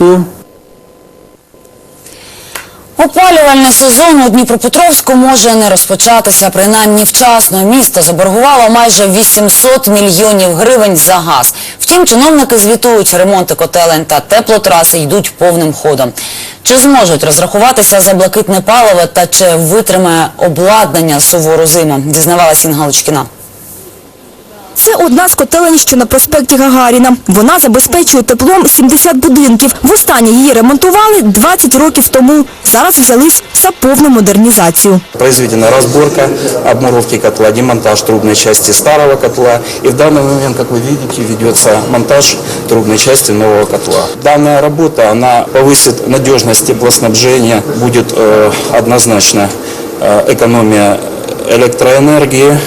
чистоту. Опалювальний сезон у Дніпропетровську може не розпочатися, принаймні вчасно. Місто заборгувало майже 800 мільйонів гривень за газ. Втім, чиновники звітують, ремонти котелень та теплотраси йдуть повним ходом. Чи зможуть розрахуватися за блакитне паливо та чи витримає обладнання сувору зиму, дізнавалась Інга Лучкіна. Це одна з котелень, що на проспекті Гагаріна. Вона забезпечує теплом 70 будинків. Востаннє її ремонтували 20 років тому. Зараз взялись за повну модернізацію. Произведена разборка, обмуровки котла, демонтаж трубной части старого котла. И в данный момент, как вы видите, ведется монтаж трубной части нового котла. Данная работа, она повысит надежность теплоснабжения, будет э, однозначно э, экономия электроэнергии.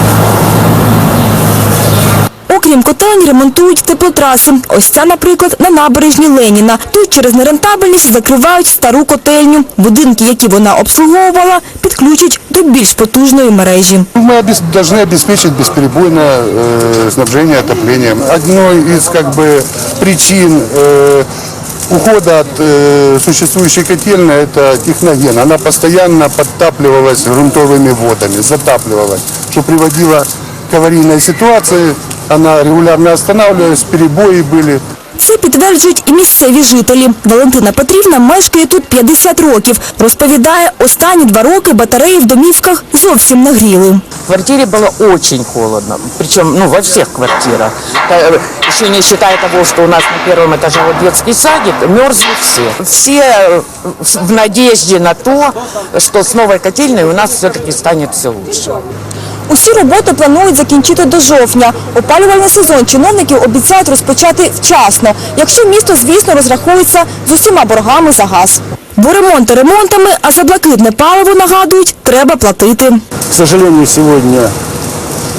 Окрім котелень, ремонтують теплотраси. Ось ця, наприклад, на набережні Леніна. Тут через нерентабельність закривають стару котельню. Будинки, які вона обслуговувала, підключать до більш потужної мережі. Мы обес- должны обеспечить бесперебойное э, снабжение отоплением. Одной из как бы причин э, ухода от э, существующей котельной это техноген. Она постоянно подтапливалась грунтовыми водами, затапливалась, что приводило к аварийной ситуации. Она регулярно останавливалась, перебои были. Це підтверджують і місцеві жителі. Валентина Петрівна мешкає тут 50 років. Розповідає, останні два роки батареї в домівках зовсім не гріли. В квартире было очень холодно, причем ну, во всех квартирах. Э, Еще не считая того, что у нас на первом этаже вот детский садик, мерзли все. Все э, в- в надежде на то, что с новой котельной у нас все-таки станет все лучше. Усі роботи планують закінчити до жовтня. Опалювальний сезон чиновники обіцяють розпочати вчасно, якщо місто, звісно, розрахується з усіма боргами за газ. Бо ремонти ремонтами, а за блакитне паливо, нагадують, треба платити. К сожалению, сегодня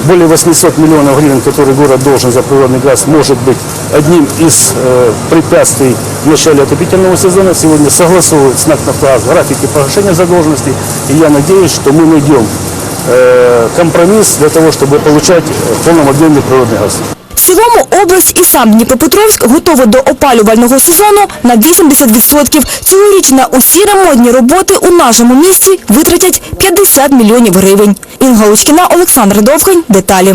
более 800 миллионов гривен, которые город должен за природный газ, может быть одним из э, препятствий в начале отопительного сезона. Сегодня согласовывают с НАК «Нафтогаз» графики погашения задолженностей. И я надеюсь, что мы найдем э, компромисс для того, чтобы получать э, в полном объеме природный газ. В цілому область і сам Дніпропетровськ готовий до опалювального сезону на 80%. Цьогоріч на усі ремонтні роботи у нашому місті витратять 50 мільйонів гривень. Інга Лучкіна, Олександр Довгань. Деталі.